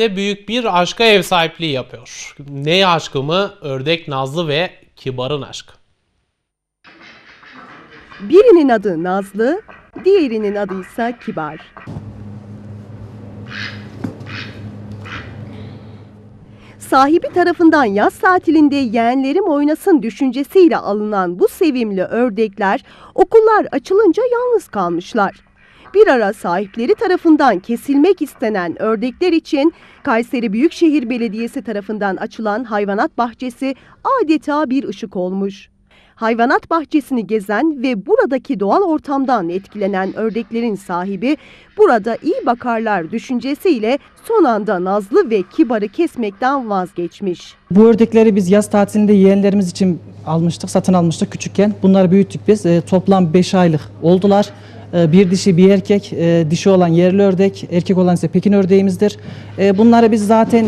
Kayseri'de büyük bir aşka ev sahipliği yapıyor. Ne aşkı mı? Ördek Nazlı ve Kibar'ın aşkı. Birinin adı Nazlı, diğerinin adı ise Kibar. Sahibi tarafından yaz tatilinde yeğenlerim oynasın düşüncesiyle alınan bu sevimli ördekler okullar açılınca yalnız kalmışlar. Bir ara sahipleri tarafından kesilmek istenen ördekler için Kayseri Büyükşehir Belediyesi tarafından açılan hayvanat bahçesi adeta bir ışık olmuş. Hayvanat bahçesini gezen ve buradaki doğal ortamdan etkilenen ördeklerin sahibi burada iyi bakarlar düşüncesiyle son anda Nazlı ve Kibar'ı kesmekten vazgeçmiş. Bu ördekleri biz yaz tatilinde yeğenlerimiz için almıştık, satın almıştık küçükken. Bunları büyüttük biz. E, toplam 5 aylık oldular. E, bir dişi bir erkek, e, dişi olan yerli ördek, erkek olan ise Pekin ördeğimizdir. E, bunları biz zaten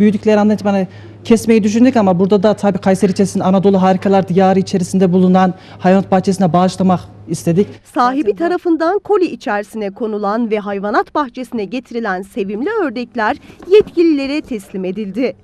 büyüdükleri andan itibaren kesmeyi düşündük ama burada da tabii Kayseri içerisinde Anadolu Harikalar Diyarı içerisinde bulunan hayvanat bahçesine bağışlamak istedik. Sahibi tarafından koli içerisine konulan ve hayvanat bahçesine getirilen sevimli ördekler yetkililere teslim edildi.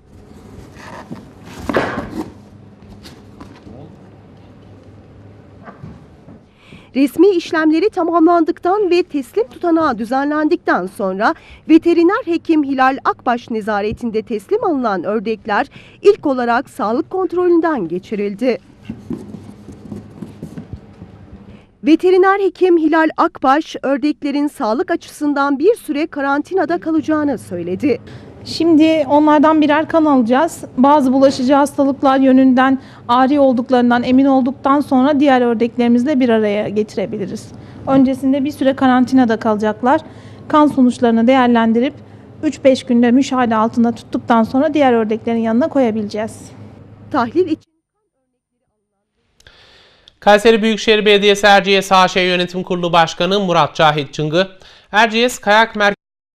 Resmi işlemleri tamamlandıktan ve teslim tutanağı düzenlendikten sonra veteriner hekim Hilal Akbaş nezaretinde teslim alınan ördekler ilk olarak sağlık kontrolünden geçirildi. Veteriner hekim Hilal Akbaş, ördeklerin sağlık açısından bir süre karantinada kalacağını söyledi. Şimdi onlardan birer kan alacağız. Bazı bulaşıcı hastalıklar yönünden ari olduklarından emin olduktan sonra diğer ördeklerimizle bir araya getirebiliriz. Öncesinde bir süre karantinada kalacaklar. Kan sonuçlarını değerlendirip 3-5 günde müşahede altında tuttuktan sonra diğer ördeklerin yanına koyabileceğiz. Tahlil için Kayseri Büyükşehir Belediyesi Erciyes AŞ Yönetim Kurulu Başkanı Murat Cahit Çıngı, Erciyes Kayak Merkezi